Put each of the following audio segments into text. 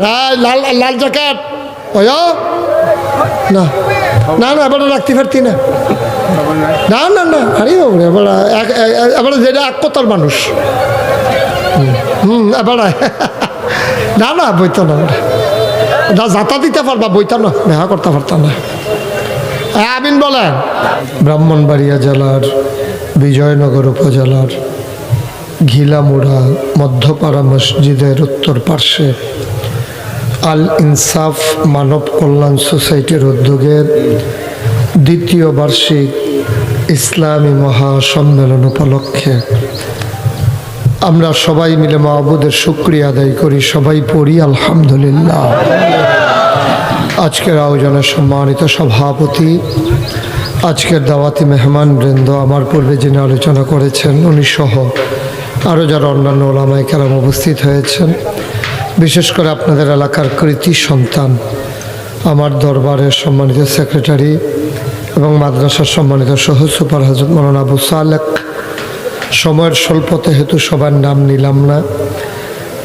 হ্যাঁ লাল লাল জ্যাকেট। ওই না না না এবার রাখতে পারতি না। না না না আরে এবার এক- এ- এবার যেটা এক কথার মানুষ। হুম, এবার না না বইতো না না। যাতা দিতে পারবা বইতা না দেখা করতে পারতাম না। হ্যাঁ আমিন বলেন। ব্রাহ্মণবাড়িয়া জেলার বিজয়নগর উপজেলার ঘিলামুড়া মধ্যপাড়া মসজিদের উত্তর পার্শ্বে আল ইনসাফ মানব কল্যাণ সোসাইটির উদ্যোগের দ্বিতীয় বার্ষিক ইসলামী মহাসম্মেলন উপলক্ষে আমরা সবাই মিলে মাহবুদের শুক্রিয়া আদায় করি, সবাই পড়ি, আলহামদুলিল্লাহ। আজকের আয়োজনের সম্মানিত সভাপতি, আজকের দাওয়াতি মেহমান বৃন্দ আমার পূর্বে যিনি আলোচনা করেছেন উনি সহ আরও যারা অন্যান্য ওলামায় কেরাম উপস্থিত হয়েছেন। বিশেষ করে আপনাদের এলাকার কৃতি সন্তান, আমার দরবারের সম্মানিত সেক্রেটারি এবং মাদ্রাসার সম্মানিত সহ সুপার হাজরত মৌলানা আবু সালেক। সময়ের স্বল্পতা হেতু সবার নাম নিলাম না।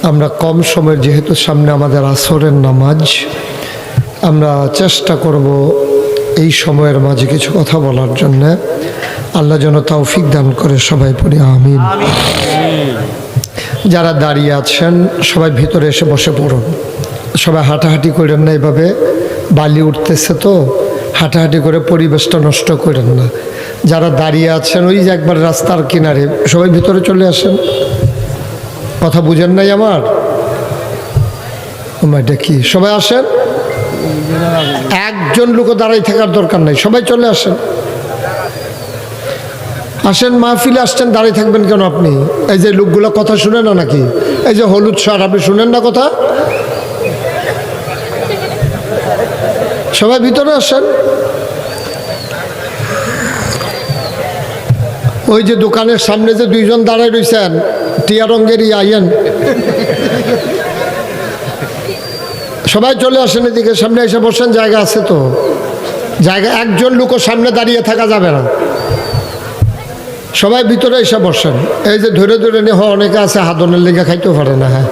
আমরা কম সময়ের যেহেতু সামনে আমাদের আসরের নামাজ, আমরা চেষ্টা করব এই সময়ের মাঝে কিছু কথা বলার জন্য। আল্লাহ যেন তৌফিক দান করে সবাই পড়ি আমিন। যারা দাঁড়িয়ে আছেন, সবাই ভিতরে এসে বসে পড়ুন। সবাই হাঁটাহাঁটি করেন না এভাবে, বালি উঠতেছে তো, হাঁটাহাঁটি করে পরিবেশটা নষ্ট করেন না। যারা দাঁড়িয়ে আছেন, ওই যে একবার রাস্তার কিনারে, সবাই ভিতরে চলে আসেন। কথা বুঝেন নাই আমার? এটা কি? সবাই আসেন? একজন লোকও দাঁড়াই থাকার দরকার নাই, সবাই চলে আসেন। আসেন মাহফিলে আসছেন, দাঁড়িয়ে থাকবেন কেন আপনি? এই যে লোকগুলো কথা শুনে না নাকি? এই যে হলুদ সার আপনি শুনেন না কথা? সবাই ভিতরে আসেন। ওই যে দোকানের সামনে যে দুইজন দাঁড়ায় রয়েছেন টিয়া রঙেরই আইয়েন। সবাই চলে আসেন এদিকে, সামনে এসে বসেন, জায়গা আছে তো। জায়গা, একজন লোকও সামনে দাঁড়িয়ে থাকা যাবে না। সবাই ভিতরে এসে বসেন। এই যে ধরে ধরে নিয়ে অনেকে আছে, হাদনের লেগে খাইতেও পারে না হ্যাঁ।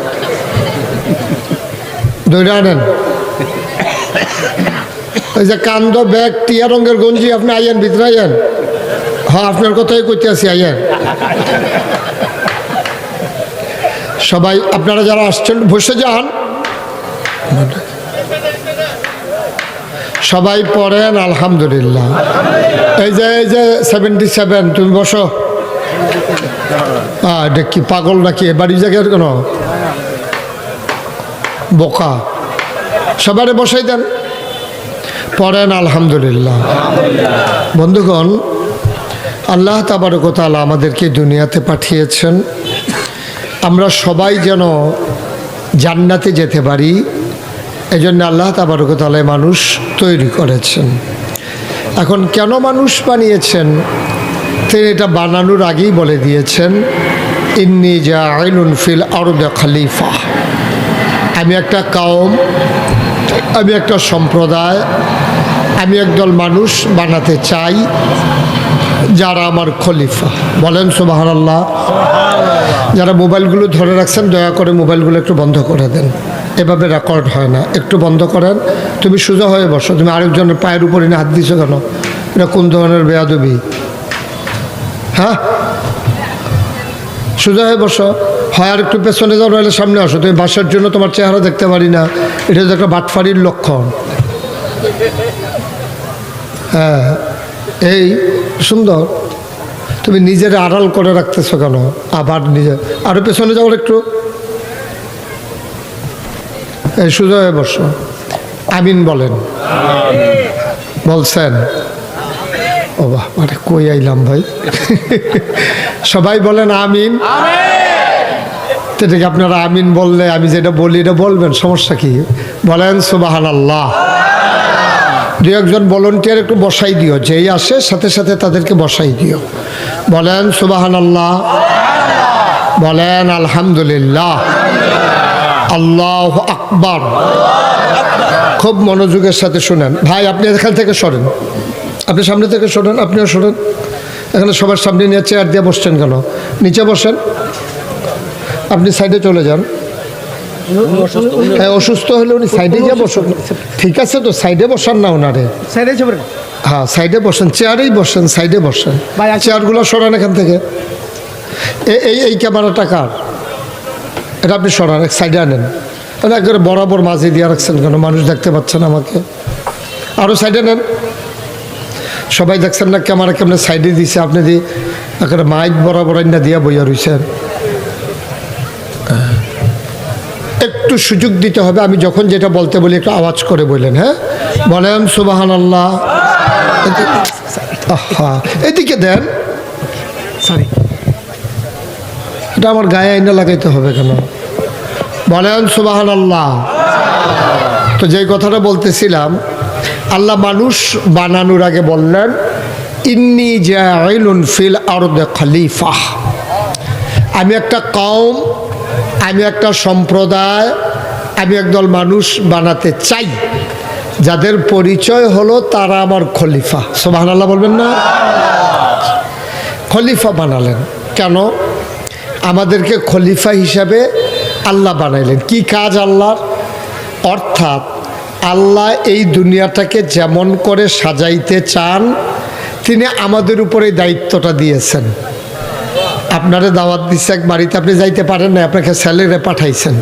ধরে আনেন। ওই যে কান্দ, ব্যাগ, টিয়া রঙের গঞ্জি, আপনি আইয়েন, ভিতরে আইয়েন। হ্যাঁ আপনার কথাই কইতে আছি আইয়েন। সবাই, আপনারা যারা আসছেন, বসে যান। সবাই পড়েন, আলহামদুলিল্লাহ। এই যে এই যে সেভেন্টি সেভেন তুমি বসো। হ্যাঁ এটা কি পাগল নাকি? বাড়ি জায়গার কেন? বোকা। সবারে বসাই দেন। পড়েন, আলহামদুলিল্লাহ। বন্ধুগণ, আল্লাহ তাবারকতালা আমাদেরকে দুনিয়াতে পাঠিয়েছেন। আমরা সবাই যেন জান্নাতে যেতে পারি। এই জন্য আল্লাহ তাবারকতালায় মানুষ তৈরি করেছেন। এখন কেন মানুষ বানিয়েছেন? তিনি এটা বানানোর আগেই বলে দিয়েছেন, ইন্নি যা আইনুন ফিল আরবে খালিফা। আমি একটা কাউম আমি একটা সম্প্রদায়, আমি একদল মানুষ বানাতে চাই যারা আমার খলিফা। বলেন আল্লাহ যারা মোবাইলগুলো ধরে রাখছেন, দয়া করে মোবাইলগুলো একটু বন্ধ করে দেন। এভাবে রেকর্ড হয় না। একটু বন্ধ করেন। তুমি সোজা হয়ে বসো। তুমি আরেকজনের পায়ের উপরে না হাত দিছো কেন? এটা কোন ধরনের বেয়াদবি? হ্যাঁ? সোজা হয়ে বসো। হয় আর একটু পেছনে যাও নইলে সামনে আসো। তুমি বাসার জন্য তোমার চেহারা দেখতে পারি না। এটা তো একটা বাটফারির লক্ষণ। হ্যাঁ। এই, সুন্দর। তুমি নিজের আড়াল করে রাখতেছো কেন? আবার নিজে আরও পেছনে যাও একটু। সোজা হয়ে আমিন বলেন। বলছেন, ও বাহ মানে কই আইলাম ভাই? সবাই বলেন আমিন। ঠিক আপনারা আমিন বললে, আমি যেটা বলি, এটা বলবেন, সমস্যা কি? বলেন সুবাহান আল্লাহ দু একজন ভলন্টিয়ার একটু বসাই দিও, যেই আসে, সাথে সাথে তাদেরকে বসাই দিও। বলেন সুবাহান আল্লাহ বলেন, আলহামদুলিল্লাহ। আল্লাহ আকবার। খুব মনোযোগের সাথে শুনেন। ভাই আপনি এখান থেকে সরেন। আপনি সামনে থেকে সরেন আপনিও সরেন। এখানে সবার সামনে নিয়ে চেয়ার দিয়ে বসছেন কেন? নিচে বসেন। আপনি সাইডে চলে যান। হ্যাঁ অসুস্থ হলে উনি সাইডে গিয়ে বসুন। ঠিক আছে তো সাইডে বসান না ওনারে হ্যাঁ সাইডে বসেন চেয়ারেই বসেন সাইডে বসেন। চেয়ারগুলো সরান এখান থেকে। এই এই ক্যামেরাটা কার? এটা আপনি সরান এক সাইডে আনেন। এটা একবারে বরাবর মাঝে দিয়ে রাখছেন কেন? মানুষ দেখতে পাচ্ছেন আমাকে। আরও সাইডে নেন। সবাই দেখছেন না ক্যামেরা কেমনে সাইডে দিছে? আপনি দিয়ে একেবারে মাইক বরাবর আইনা দিয়া বইয়া রইছেন। একটু সুযোগ দিতে হবে আমি যখন যেটা বলতে বলি একটু আওয়াজ করে বললেন হ্যাঁ? বলেন সুবাহান আল্লাহ এদিকে দেন। সরি এটা আমার গায়ে আইনা লাগাইতে হবে কেন? বলেন সুবাহান আল্লাহ তো যেই কথাটা বলতেছিলাম, আল্লাহ মানুষ বানানোর আগে বললেন, ইন্নি জাইলুন ফিল আরদে খলিফা আমি একটা কম আমি একটা সম্প্রদায়, আমি একদল মানুষ বানাতে চাই। যাদের পরিচয় হলো তারা আমার খলিফা। সোবাহান আল্লাহ বলবেন না? খলিফা বানালেন। কেন? আমাদেরকে খলিফা হিসাবে আল্লাহ বানাইলেন। কি কাজ আল্লাহর? অর্থাৎ আল্লাহ এই দুনিয়াটাকে যেমন করে সাজাইতে চান, তিনি আমাদের উপরে দায়িত্বটা দিয়েছেন। আপনারা দাওয়াত দিচ্ছে এক বাড়িতে, আপনি যাইতে পারেন না আপনাকে স্যালারে পাঠাইছেন।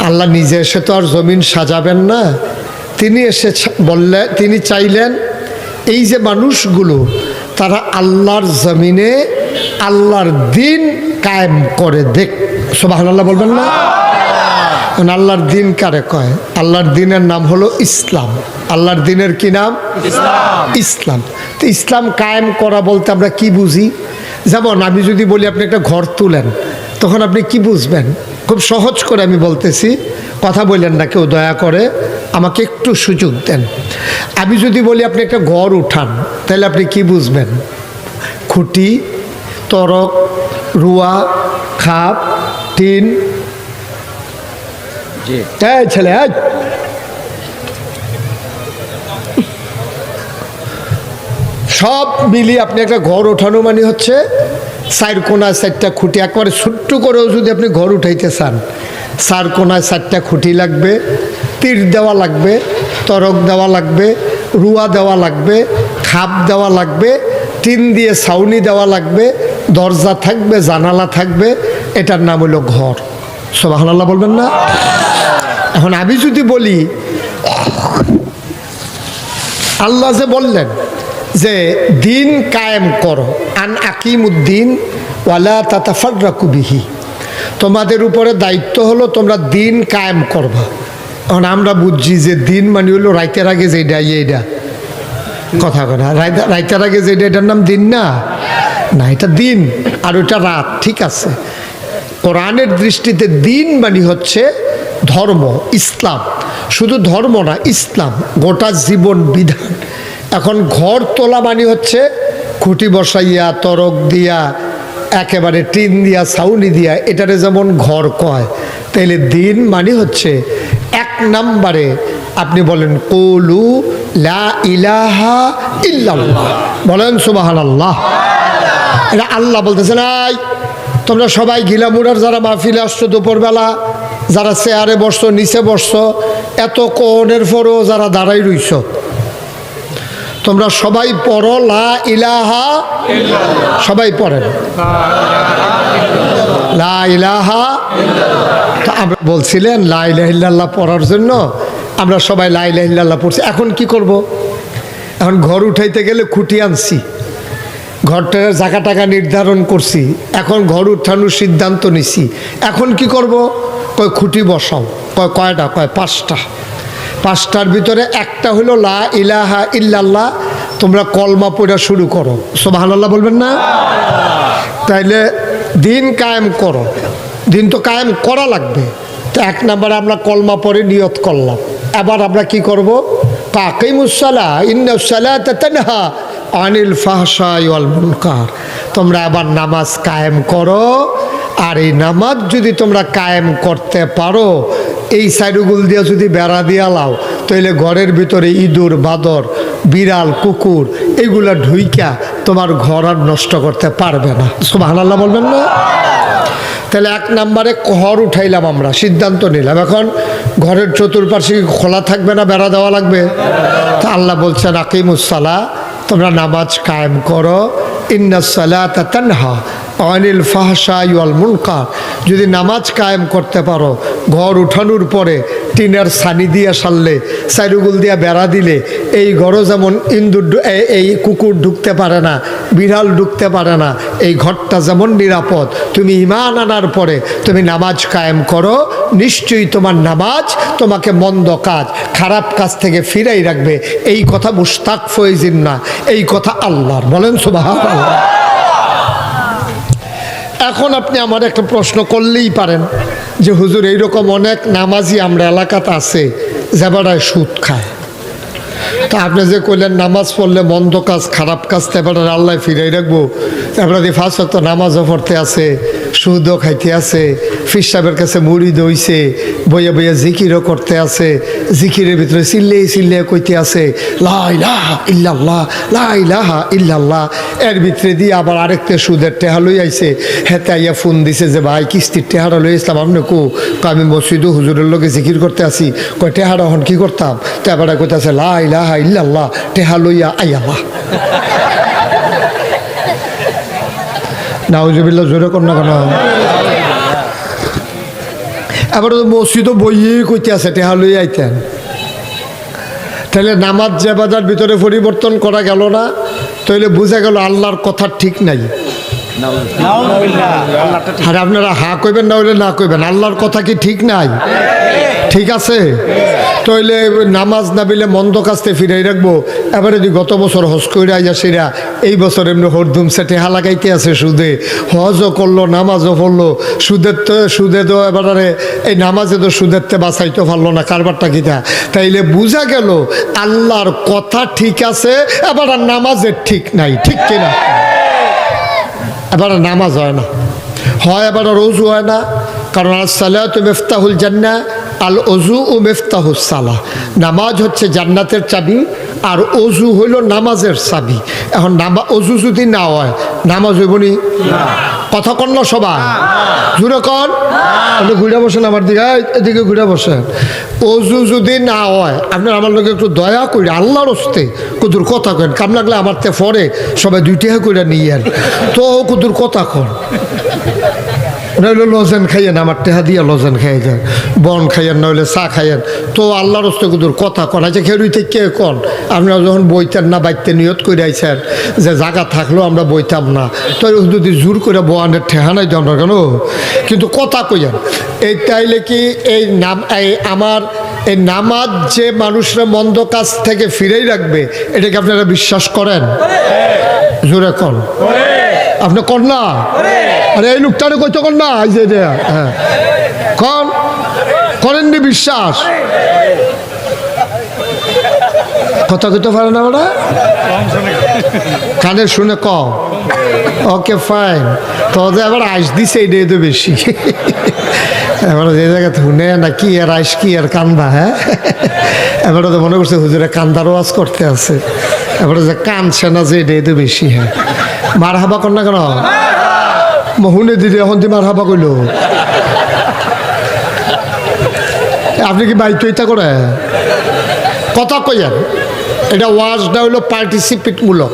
আল্লাহ নিজে এসে তো আর জমিন সাজাবেন না। তিনি এসে বললে তিনি চাইলেন এই যে মানুষগুলো, তারা আল্লাহর জমিনে আল্লাহর দিন কায়েম করে দেখ সোবাহ বলবেন না? আল্লাহর দিন কারে কয়? আল্লাহর দিনের নাম হলো ইসলাম। আল্লাহর দিনের কি নাম? ইসলাম। তো ইসলাম কায়েম করা বলতে আমরা কি বুঝি? যেমন আমি যদি বলি আপনি একটা ঘর তুলেন তখন আপনি কি বুঝবেন? খুব সহজ করে আমি বলতেছি কথা বললেন না কেউ দয়া করে আমাকে একটু সুযোগ দেন। আমি যদি বলি আপনি একটা ঘর উঠান তাহলে আপনি কি বুঝবেন? খুঁটি তরক রুয়া খাপ টিন এই ছেলে। সব মিলিয়ে আপনি একটা ঘর ওঠানো মানে হচ্ছে চার কোনায় চারটা খুঁটি। একবারে ছোট্ট করেও যদি আপনি ঘর উঠাইতে চান চার কোনায় চারটা খুঁটি লাগবে তীর দেওয়া লাগবে তরক দেওয়া লাগবে রুয়া দেওয়া লাগবে খাপ দেওয়া লাগবে টিন দিয়ে ছাউনি দেওয়া লাগবে দরজা থাকবে জানালা থাকবে এটার নাম হলো ঘর। সোবাহান্লাহ বলবেন না? এখন আমি যদি বলি, আল্লাহ যে বললেন যে, দিন কায়েম করো, আন আকিম উদ্দিন ওয়ালা তাতাফার্রাকু বিহি। তোমাদের উপরে দায়িত্ব হলো তোমরা দিন কায়েম করবা। এখন আমরা বুঝছি যে দিন মানে হলো রাইতের আগে যেটা এইটা কথা কথা রাইতের আগে যেটা এটার নাম দিন না? না, এটা দিন, আর ওটা রাত, ঠিক আছে। কোরআনের দৃষ্টিতে দিন মানে হচ্ছে ধর্ম, ইসলাম। শুধু ধর্ম না, ইসলাম, গোটা জীবন বিধান। এখন ঘর তোলা মানে হচ্ছে খুঁটি বসাইয়া, তরক দিয়া, একেবারে টিন দিয়া, ছাউনি দিয়া, এটারে যেমন ঘর কয়, তাইলে দিন মানে হচ্ছে এক নাম্বারে আপনি বলেন, কলু লা ইলাহা ইল্লাল্লাহ। বলেন সুবাহান আল্লাহ এটা আল্লাহ বলতেছেন আই তোমরা সবাই গিলামুড়ার যারা মাহফিলে আসছো দুপুরবেলা, যারা চেয়ারে বসছো, নিচে বসছো, এত কোনের পরও যারা দাঁড়াই রইছ। তোমরা সবাই পড়ো, লা ইলাহা সবাই পড়েন। লা ইলাহা তো আমরা বলছিলেন, লা ইলাহা ইল্লাল্লাহ পড়ার জন্য আমরা সবাই লা ইলাহা ইল্লাল্লাহ পড়ছি। এখন কি করব? এখন ঘর উঠাইতে গেলে খুঁটি আনছি। ঘরটার জায়গা টাকা নির্ধারণ করছি। এখন ঘর উঠানোর সিদ্ধান্ত নিছি। এখন কি করব? কয় খুঁটি বসাও। কয় কয়টা? কয় পাঁচটা। পাঁচটার ভিতরে একটা হলো লা ইলাহা ইল্লাল্লাহ। তোমরা কলমা পড়া শুরু করো। সোবাহান্লাহ বলবেন না? তাইলে দিন কায়েম করো। দিন তো কায়েম করা লাগবে। তো এক নাম্বারে আমরা কলমা পরে নিয়ত করলাম। এবার আমরা কি করব? কাকিমুসালা ইন্নাসালা তানহা অনিল ফাহসাই ওয়াল মুনকার। তোমরা আবার নামাজ কায়েম করো, আর এই নামাজ যদি তোমরা কায়েম করতে পারো, এই সাইডুগুল দিয়ে যদি বেড়া দিয়া লাও তাহলে ঘরের ভিতরে ইঁদুর, বাদর, বিড়াল, কুকুর, এগুলা ঢুইকা তোমার ঘর আর নষ্ট করতে পারবে না। সুবহানাল্লাহ বলবেন না? তাহলে এক নম্বরে ঘর উঠাইলাম আমরা, সিদ্ধান্ত নিলাম। এখন ঘরের চতুর্পাশে খোলা থাকবে না, বেড়া দেওয়া লাগবে? তা আল্লাহ বলছেন আকিমুসালা তোমরা নামাজ কায়েম করো। ইন্নাসালা তানহা অনিল ফাহসা ইয়াল মুনকার। যদি নামাজ কায়েম করতে পারো, ঘর উঠানোর পরে টিনের সানি দিয়ে সারলে সাইরুগুল দিয়া বেড়া দিলে, এই ঘরও যেমন ইন্দুর এই কুকুর ঢুকতে পারে না, বিড়াল ঢুকতে পারে না, এই ঘরটা যেমন নিরাপদ, তুমি ইমান আনার পরে তুমি নামাজ কায়েম করো, নিশ্চয়ই তোমার নামাজ তোমাকে মন্দ কাজ, খারাপ কাজ থেকে ফিরাই রাখবে। এই কথা মুস্তাক ফয়েজিন না, এই কথা আল্লাহর, বলেন সুবাহ আল্লাহ এখন আপনি আমার একটা প্রশ্ন করলেই পারেন যে হুজুর, এইরকম অনেক নামাজি আমরা এলাকাতে আছে, যাবারায় সুদ খায়। তা আপনি যে কইলেন নামাজ পড়লে মন্দ কাজ, খারাপ কাজ তেবারে আল্লাহ ফিরাই রাখব। তারপরে দি ফার্স্ট তো নামাজও পড়তে আছে, সুদও খাইতে আছে, ফির সাহেবের কাছে মুড়ি দইছে, বইয়া বইয়া জিকিরও করতে আছে, জিকিরের ভিতরে চিল্লে চিল্লে কইতে আছে লাহা ইল্লাল্লাহ লাহা এর ভিতরে দিয়ে আবার আরেকটা সুদের টেহা লই আইছে, হেতে আইয়া ফোন দিছে যে, ভাই, কিস্তির টেহারা লই আসলাম আপনি কো? আমি মসজিদও হুজুরের লোকে জিকির করতে আসি। কয় টেহারা হন, কি করতাম? তো এবার কইতাছে লাই লাহা ইল্লাল্লাহ টেহা লইয়া আইয়াল্লাহ নাউজুবিল্লাহ জোরে না কেন? এবার তো মসজিদও বইয়ে কইতে আছে টেহা লই আইতেন। তাহলে নামাজ জেবাদার ভিতরে পরিবর্তন করা গেল না তাহলে বোঝা গেল আল্লাহর কথা ঠিক নাই। আর আপনারা হা কইবেন না হইলে না কইবেন আল্লাহর কথা কি ঠিক নাই? ঠিক আছে? তইলে নামাজ না বিলে মন্দ কাজতে ফিরাই রাখব। এবারে যদি গত বছর হজ কইরা আইয়া এই বছর এমনি হরদুম সেটে হালাকাইতে আছে সুদে। হজও করল, নামাজও পড়ল। সুদের তো, সুদে তো এবারে এই নামাজে তো সুদের তে বাঁচাইতে পারল না, কারবারটা কিটা তাইলে বুঝা গেল, আল্লাহর কথা ঠিক আছে, এবার নামাজের ঠিক নাই, ঠিক কিনা? এবার নামাজ হয় না। হয়, এবার আর অজু হয় না। কারণ আল সালাত মেফতাহুল জান্না আল অজু ও মেফতাহুল সালা। নামাজ হচ্ছে জান্নাতের চাবি আর অজু হইল নামাজের চাবি। এখন নামা অজু যদি না হয় নামাজ হইব নি? কথা কন না সবাই। জুড়ে কন। আপনি ঘুরে বসেন আমার দিকে। এদিকে ঘুরে বসেন। অজু যদি না হয় আপনার আমার লোক একটু দয়া করি আল্লাহর হস্তে কুদুর কথা কেন কাম লাগলে আমার তে পরে সবাই দুইটা করে নিয়ে তো কুদুর কথা কন। নইলে লজেন খাইয়েন আমার টেহা দিয়া লজেন খাইয়ে যায় বন খাইয়েন নইলে চা খাইয়েন। তো আল্লাহর হস্তে কুদুর কথা কন। আছে খেরুইতে কে কন? আপনারা যখন বইতেন না বাইতে নিয়ত করে আইছেন যে জায়গা থাকলেও আমরা বইতাম না। তো যদি জোর করে বোয়ানের ঠেহা নাই জানো কেন কিন্তু কথা কইয়েন এই তাইলে কি এই নাম এই আমার এই নামাজ যে মানুষরা মন্দ কাজ থেকে ফিরেই রাখবে এটাকে আপনারা বিশ্বাস করেন? জোরে কন। আপনি কর না। আরে, এই লোকটারে কইতে কর না, এই যে হ্যাঁ। করেননি বিশ্বাস। কথা কইতে পারে না ওরা কানে শুনে কম ওকে ফাইন তোদের আবার আইস দিছে এটাই তো বেশি। এবার যে জায়গা শুনে না কি আর আইস, কি আর কান্দা হ্যাঁ? এবারে তো মনে করছে হুজুরে কান্দার ওয়াজ করতে আছে। এবারে যে কানছে না যে এটাই তো বেশি হ্যাঁ। মার হাবা কর না কেন? মহুনে দিদি এখন তুই মার হাবা কইল। আপনি কি বাইক ইটা করে? কথা কইয়ান এটা ওয়াজটা হলো পার্টিসিপেটমূলক,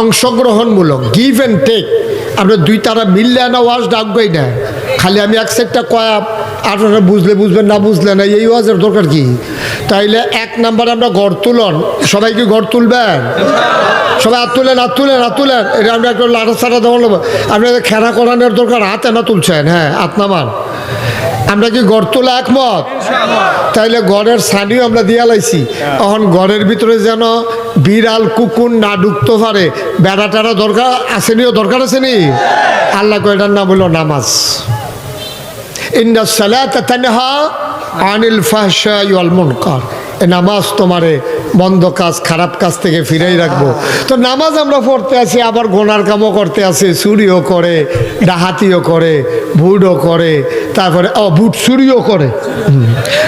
অংশগ্রহণমূলক গিভ অ্যান্ড টেক আপনার দুই তারা মিললে না ওয়াজ ডাকবেই না। খালি আমি এক সেটটা কয়া, আপনারা বুঝলে বুঝবেন, না বুঝলে না, এই ওয়াজের দরকার কি? তাইলে এক নাম্বার আমরা গড় তুলন। সবাই কি গড় তুলবেন? সবাই হাত তুলেন হাত তুলেন হাত তুলেন। এটা আমরা একটু লাটা সাটা দেওয়া নেব আপনাদের খেলা করানোর দরকার, হাত এনা তুলছেন হ্যাঁ হাত নামান। আমরা কি গড় তোলা একমত? তাইলে গড়ের ছানিও আমরা দিয়া লাইছি। এখন গড়ের ভিতরে যেন বিড়াল, কুকুর না ঢুকতে পারে। বেড়া টেড়া দরকার আসেনিও দরকার আসেনি আল্লাহ কয়টার নাম হলো নামাজ। সালাত তানহা আনিল ওয়াল মুনকার। এ নামাজ তোমারে বন্ধ কাজ, খারাপ কাজ থেকে ফিরাই রাখব। তো নামাজ আমরা পড়তে আছি আবার গোনার কামও করতে আছি চুরিও করে ডাহাতিও করে ভুটও করে, তারপরে, ও, বুট চুরিও করে।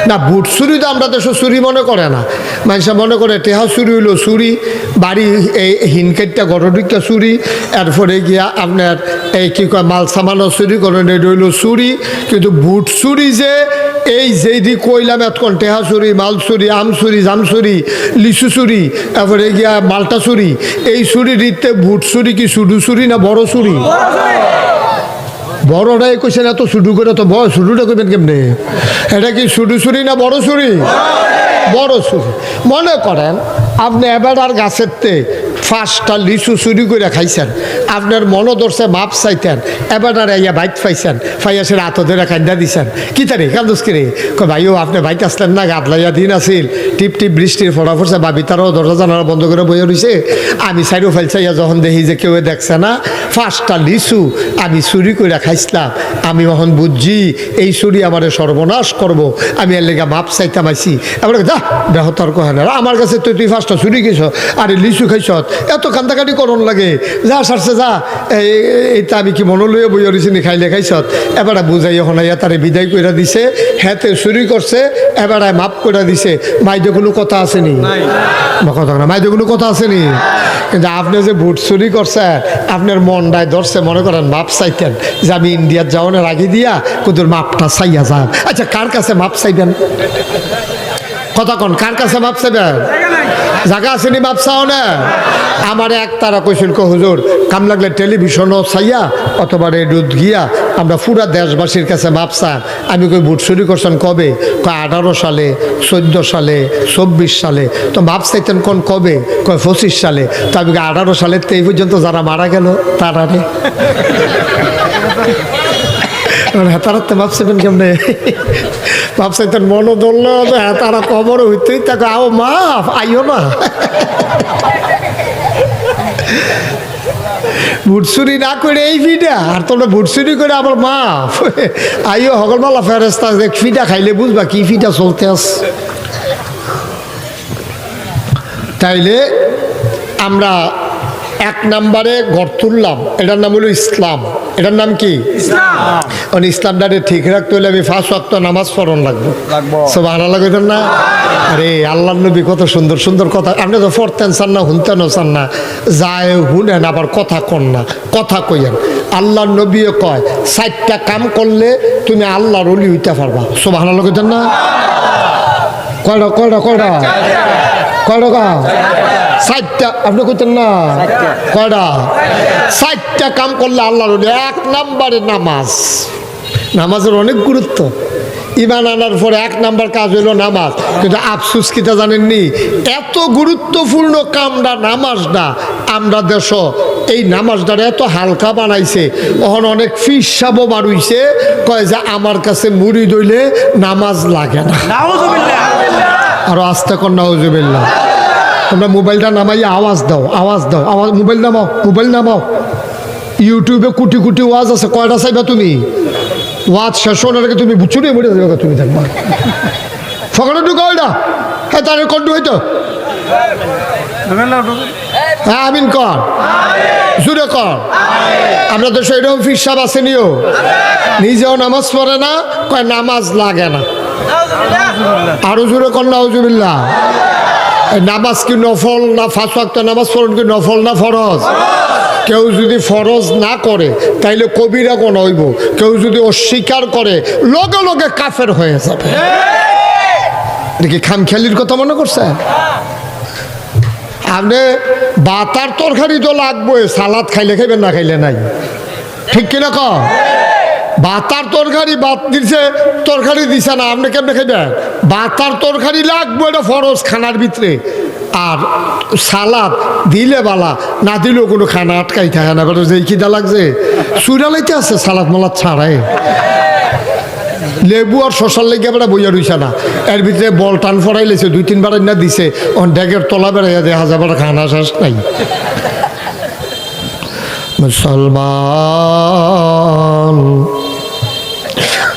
না, বুট চুরি তো আমরা দেশে চুরি মনে করে না। মানুষে মনে করে, টেহা চুরি হইল চুরি, বাড়ি এই হিনকেটটা গরডিকা চুরি, এরপরে গিয়া আপনার এই কি কয়, মাল সামানও চুরি করেন এটা হইল চুরি, কিন্তু বুট চুরি যে এই যেই দি কইলাম এতক্ষণ টেহা চুরি মাল চুরি আম চুরি জাম চুরি লিচু চুরি তারপরে গিয়া মালটা চুরি এই চুরি দিতে বুট চুরি কি শুধু চুরি না বড় চুরি? বড়টাই কইছেন এত শুরু করে তো বড় শুরুটা করবেন কেমনে? এটা কি শুরু চুরি না বড় চুরি? বড় চুরি। মনে করেন, আপনি এবার আর গাছের তে ফার্স্টটা লিচু চুরি করে খাইছেন। আপনার মনে ধরছে, মাপ চাইতেন। এবার আর ইয়া বাইক পাইছেন। ফাইয়া সে রাত ধরে কান্দা দিছেন। কি তারি কান্দুস কিরে কই ভাইও, আপনি বাইক আসলেন না গাত লাইয়া দিন আছিল। টিপ টিপ বৃষ্টির ফোড়া ফুরছে ভাবি তারও দরজা জানালা বন্ধ করে বইয়ে রয়েছে আমি সাইডও ফেলছাইয়া যখন দেখি যে কেউ দেখছে না ফার্স্টটা লিচু আমি চুরি করে খাইছিলাম। আমি যখন বুঝছি, এই চুরি আমার সর্বনাশ করব। আমি এর লেগে মাপ চাইতাম আইছি। এবার যা দেহ তর্ক হয় না। আমার কাছে তুই তুই ফার্স্টটা চুরি গেছ আরে লিচু খাইছ এত কান্দাকাটি করণ লাগে। যা সারছে যা এই- এইটা আমি কি মনে লইয়া রয়েছি নি খাইলে খাইছত এবারে বুঝাই হনাইয়া তারে বিদায় করে দিছে হেতে চুরি করছে এবারে মাপ করে দিছে মাইদে কোনো কথা আসেনি কথা না মাইদে কোনো কথা আসেনি কিন্তু আপনি যে ভোট চুরি করছে আপনার মনটায় ধরছে মনে করেন মাপ চাইতেন যে আমি ইন্ডিয়ার যাওয়ানোর আগে দিয়া কুদুর মাপটা চাইয়া যান আচ্ছা কার কাছে মাপ চাইবেন? কথা কন কার কাছে মাপ চাইবেন? জায়গা আসেনি মাপ চাও না আমার এক তারা কইছিল কো, হুজুর, কাম লাগলে টেলিভিশনও চাইয়া অথবা রেডিওত গিয়া আমরা পুরা দেশবাসীর কাছে চান আমি কই, ভোট চুরি করছেন কবে? কয়, আঠারো সালে, চোদ্দ সালে, চব্বিশ সালে। তো মাপ চাইতেন কোন কবে? কয়, পঁচিশ সালে। তো আমি আঠারো সালের তো এই পর্যন্ত যারা মারা গেল, তারা রে। হেতারাতে মাপ চাইবেন কেমনে? মাপ চাইতেন মনো ধরল হেতারা কবর হইতেই তাকে আও মাপ আইও না। বুটসুরি না করে এই ফিটা, আর তোমরা বুটসুরি করে আবার মাফ। আইও, হগলমালা ফেরেস্তা ফিডা খাইলে বুঝবা কি ফিটা চলতে আস তাইলে আমরা এক নাম্বারে ঘর তুললাম। এটার নাম হলো ইসলাম। এটার নাম কি? মানে ইসলামটারে ঠিক রাখতে হলে আমি ফার্স্ট ওয়াক্ত নামাজ পড়ন লাগবো। সব আনা লাগবেন না? আরে আল্লাহ নবী কত সুন্দর সুন্দর কথা। আপনি তো পড়তেন চান না শুনতেনও চান না। যায় শুনেন আবার কথা কন না। কথা কইয়েন। আল্লাহ নবীও কয় চারটা কাম করলে তুমি আল্লাহর অলি হইতে পারবা। সব আনা লাগবেন না? কয়টা কয়টা কয়টা? কয়টা চারটা। আপনি কইতেন না? কয়টা? চারটা কাম করলে আল্লাহর এক নম্বরে নামাজ। নামাজের অনেক গুরুত্ব। ইমান আনার পরে এক নাম্বার কাজ হইল নামাজ। কিন্তু আফসুস কিতা জানেননি? এত গুরুত্বপূর্ণ কামটা নামাজটা আমরা দেশ এই নামাজটার এত হালকা বানাইছে। তখন অনেক ফিস সাবও বাড়ুইছে কয় যে আমার কাছে মুড়ি দইলে নামাজ লাগে না। আরও আস্তে কর নাউজুবিল্লাহ। তোমরা মোবাইলটা নামাইয়া আওয়াজ দাও আওয়াজ দাও আওয়াজ মোবাইল নামাও মোবাইল নামাও। ইউটিউবে কোটি কোটি ওয়াজ আছে কয়টা চাইবা তুমি? ওয়াজ শেষ হওয়ার আগে তুমি বুঝছ মরে যাবে তুমি দেখবা। ফকরে ঢুকা ওইটা হ্যাঁ তার কন্টু হইতো। হ্যাঁ আমিন কর। জুড়ে কর। আমরা তো সেইরকম ফিরসাব আসেনিও। নিজেও নামাজ পড়ে না, কয় নামাজ লাগে না। আরও জুড়ে কর না নামাজ কি নফল না ফাঁস নামাজ পড়ুন কি নফল না ফরজ? কেউ যদি ফরজ না করে, তাইলে কবিরা কোন হইব? কেউ যদি অস্বীকার করে, লগে লগে কাফের হয়ে যাবে। দেখি খামখেয়ালির কথা মনে করছে? আপনি বাতার তরকারি তো লাগবে সালাদ খাইলে খাইবেন, না খাইলে নাই। ঠিক কিনা ক? বাতার তরকারি বাত দিছে, তরকারি দিছে না, আপনি কেমনে খাইবেন? বাতার তরকারি লাগবে, এটা ফরজ, খানার ভিতরে। আর সালাদ দিলে বালা, না দিলেও কোনো খানা আটকাই থাকে না। বেটা যেই খিদা লাগছে? সুইরালাইতে আছে সালাদ মালাদ ছাড়াই। লেবু আর শশার লেগে বেড়া বইয়া রইছে না। এর ভিতরে বল টান ফরাই লেছে, দুই তিনবার না দিছে। ড্যাগের তলা বেড়াইয়া দেখা যাবে খানা শেষ নাই। মুসলমান,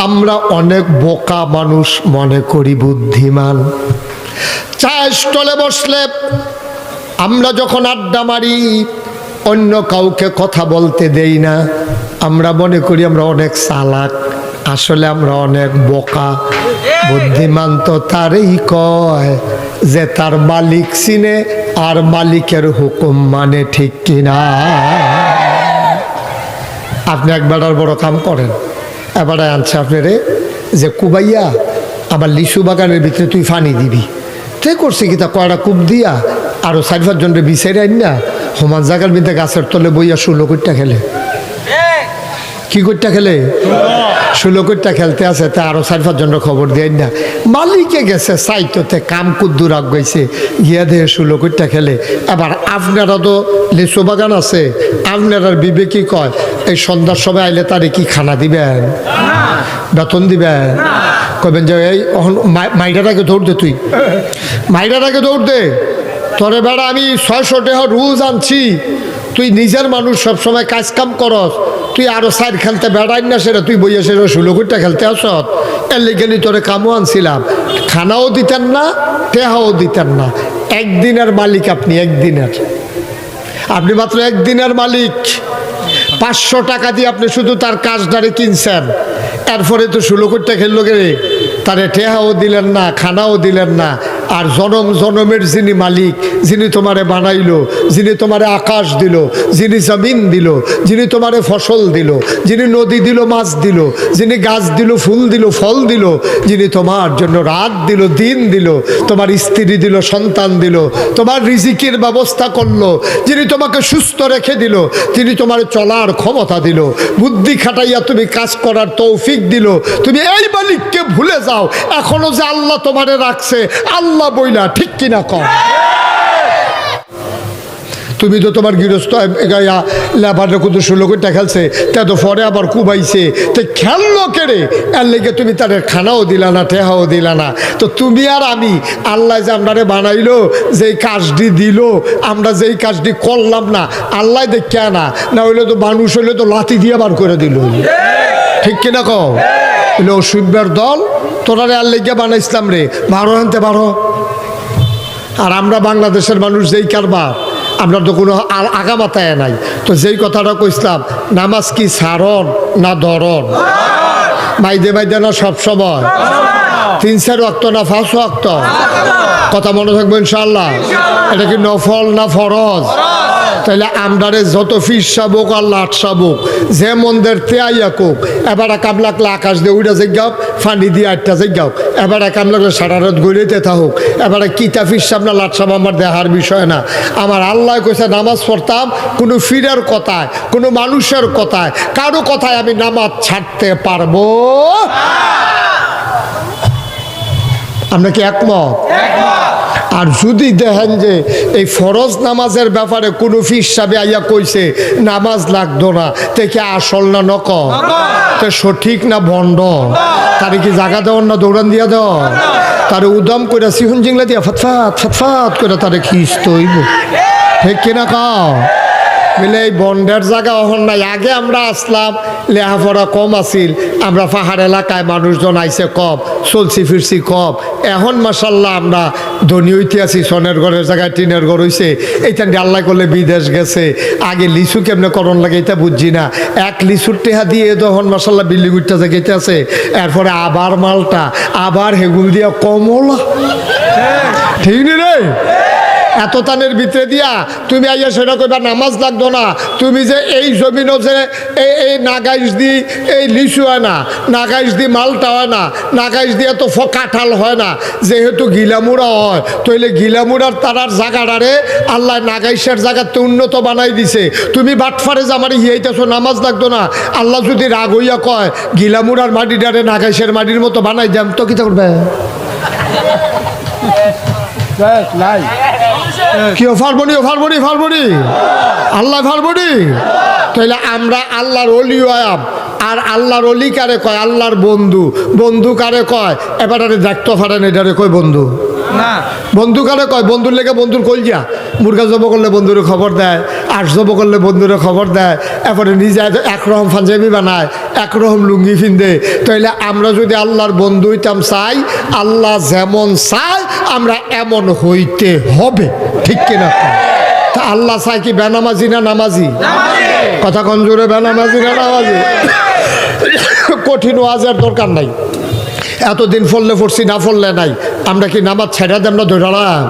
আমরা অনেক বোকা মানুষ মনে করি বুদ্ধিমান। চা স্টলে বসলে আমরা যখন আড্ডা মারি, অন্য কাউকে কথা বলতে দেই না। আমরা মনে করি আমরা অনেক চালাক, আসলে আমরা অনেক বোকা। বুদ্ধিমান তো তারই কয় যে তার মালিক চিনে আর মালিকের হুকুম মানে ঠিক কিনা। আপনি একবার আর বড় কাম করেন। এবারে আনছে আপনারে যে, কুবাইয়া আবার লিচু বাগানের ভিতরে তুই ফানি দিবি। তে করছে কি তা? কয়টা কূপ দিয়া আরও চার পাঁচজনরে বিচারে আইন না সমান জায়গার ভিতরে গাছের তলে বইয়া ষোলো কোটটা খেলে। কি কোটটা খেলে? ষোলো কোটটা খেলতে আছে, তা আরও চার পাঁচজনের খবর দিয়ে না। মালিকে গেছে সাইততে কাম কুদ্দুর আগ গেছে, গিয়া দিয়ে ষোলো কোটটা খেলে। আবার আপনারা তো লিচু বাগান আছে আপনারা বিবেকী কয়, এই সন্ধ্যার সময় আইলে তারে কি খানা দিবেন? বেতন দিবেন? কবেন যে, এই মাইডাটাকে দৌড় দে তুই। মাইডাটাকে দৌড় দে। তোরে বেড়া, আমি ছয়শো টাকা রুজ আনছি। তুই নিজের মানুষ সবসময় কাজ কাম করস। তুই আরও সাইড খেলতে বেড়াই না সেটা তুই বইয়া সেটা ষোলো খেলতে আসত এর তোরে কামও আনছিলাম। খানাও দিতেন না টেহাও দিতেন না। একদিনের মালিক আপনি, একদিনের। আপনি মাত্র একদিনের মালিক। পাঁচশো টাকা দিয়ে আপনি শুধু তার কাজটারে কিনছেন। এরপরে তো ষোলো কোটিটা খেললো গে তারে টেহাও দিলেন না, খানাও দিলেন না। আর জনম, জনমের যিনি মালিক, যিনি তোমারে বানাইলো, যিনি তোমারে আকাশ দিল, যিনি জমিন দিল, যিনি তোমারে ফসল দিল, যিনি নদী দিল, মাছ দিল, যিনি গাছ দিল, ফুল দিল, ফল দিল, যিনি তোমার জন্য রাত দিল, দিন দিল, তোমার স্ত্রী দিল, সন্তান দিল, তোমার রিজিকের ব্যবস্থা করল, যিনি তোমাকে সুস্থ রেখে দিল, তিনি তোমার চলার ক্ষমতা দিল। বুদ্ধি খাটাইয়া তুমি কাজ করার তৌফিক দিল। তুমি এই মালিককে ভুলে যাও। এখনও যে আল্লাহ তোমারে রাখছে, আল্লাহ বইলা, ঠিক কিনা কম তুমি তো তোমার গৃহস্থ গাইয়া লেবারে কত ষোলো কোটি খেলছে তা তো পরে আবার কুবাইছে। তো খেললো কেড়ে এর লেগে তুমি তাদের খানাও দিলা না টেহাও দিলা না। তো তুমি আর আমি, আল্লাহ যে আপনারে বানাইলো, যেই কাজটি দিল, আমরা যেই কাজটি করলাম না, আল্লাহ দেখে না হইলে তো মানুষ হইলে তো লাথি দিয়ে বার করে দিল। ঠিক কিনা কও? অসুবিধার দল তোরা রে আল্লাহ গিয়ে বানাইছিলাম রে। বারো আনতে বারো। আর আমরা বাংলাদেশের মানুষ যেই কারবার, আমরা তো কোনো আর আগামাতায় নাই। তো যেই কথাটা কইসলাম নামাজ কি সারণ না ধরন মাইদে মাইদে না সব সময়? তিন চার অক্ত না ফাঁস অক্ত কথা মনে থাকব ইনশাল্লাহ এটা কি নফল না ফরজ? তাহলে আমদারে যত ফিস সাবুক আর লাট সাবুক যে মন্দের তেয়াইয়া কোক, এবার কাম লাগলে আকাশ দিয়ে উড়ে যাই ফানি দিয়ে আটটা যাই এবার কাম লাগলে সারা রাত গড়িতে থাকুক, এবারে কিতা ফিস সাব না লাট সাব আমার দেহার বিষয় না। আমার আল্লাহ কইছে, নামাজ পড়তাম কোনো ফিরের কথায়, কোনো মানুষের কথায়, কারও কথায় আমি নামাজ ছাড়তে পারব? আমরা কি একমত। আর যদি দেখেন যে এই ফরজ নামাজের ব্যাপারে কোনো ফিস সাবে আইয়া কইছে, নামাজ লাগতো না, তে থেকে আসল না নক তে সঠিক না ভণ্ড তারে কি জাগা দেওয়ার না দৌড়ান দিয়া দেও তারে উদম করে সিহুন জিংলা দিয়া ফাতফাত ফাতফাত করে তারে খিস্ত হইব। ঠিক কিনা কাও? মিলে এই বন্ডের জায়গা অহন নাই। আগে আমরা আসলাম লেহাপড়া কম আছিল, আমরা পাহাড় এলাকায় মানুষজন আইছে কম, চলছি ফিরছি কম। এখন মাসাল্লাহ আমরা ধনী হইতে আছি সনের ঘরের জায়গায় টিনের ঘর হইছে এইটা ডাল্লা করলে বিদেশ গেছে। আগে লিচু কেমনে করণ লাগে এটা বুঝছি না। এক লিচুর টেহা দিয়ে তখন মাসাল্লাহ বিল্লি গুটটা জায়গাতে আছে এরপরে আবার মালটা আবার হেগুল দিয়া কমলা। ঠিক। নেই রে? এত তানের ভিতরে দিয়া তুমি আইয়া সেটা কইবা, নামাজ লাগতো না। তুমি যে এই জমিনও যে এই এই নাগাইশ দি, এই লিচু হয় না, নাগাইশ দি মালটা হয় না, নাগাইশ দিয়ে তো কাঁঠাল হয় না, যেহেতু গিলামুড়া হয়, তইলে গিলামুড়ার তারার জায়গাটারে আল্লাহ নাগাইশের জায়গাতে উন্নত বানাই দিছে। তুমি বাটফারে যে আমার হিয়াইতেছো, নামাজ লাগতো না, আল্লাহ যদি রাগ হইয়া কয়, গিলামুড়ার মাটিটারে নাগাইশের মাটির মতো বানাই দেম, তো কি করবে? নাই। কি ফারবনি ফারবনি ফারবনি আল্লাহ ফারবনি তাইলে আমরা আল্লাহর অলি আয়াম। আর আল্লাহর অলি কারে কয়? আল্লাহর বন্ধু। বন্ধু কারে কয়? এবারে দেখতে পারেন এটারে কয় বন্ধু? না। বন্ধু কারে কয়? বন্ধুর লেগে বন্ধুর কলজা। মুরগা জব করলে বন্ধুরে খবর দেয় আট জব করলে বন্ধুরে খবর দেয় এরপরে নিজে একরকম পাঞ্জাবি বানায় একরকম লুঙ্গি ফিন্দে। তাইলে আমরা যদি আল্লাহর বন্ধু হইতাম চাই আল্লাহ যেমন চায় আমরা এমন হইতে হবে। ঠিক কিনা? তা আল্লাহ চাই কি বেনামাজি না নামাজি? কথা কন জোরে, বেনামাজি না নামাজি? কঠিন ওয়াজের দরকার নাই। এতদিন ফললে পড়ছি না ফললে নাই। আমরা কি নামাজ ছেড়া দেব না ধরালাম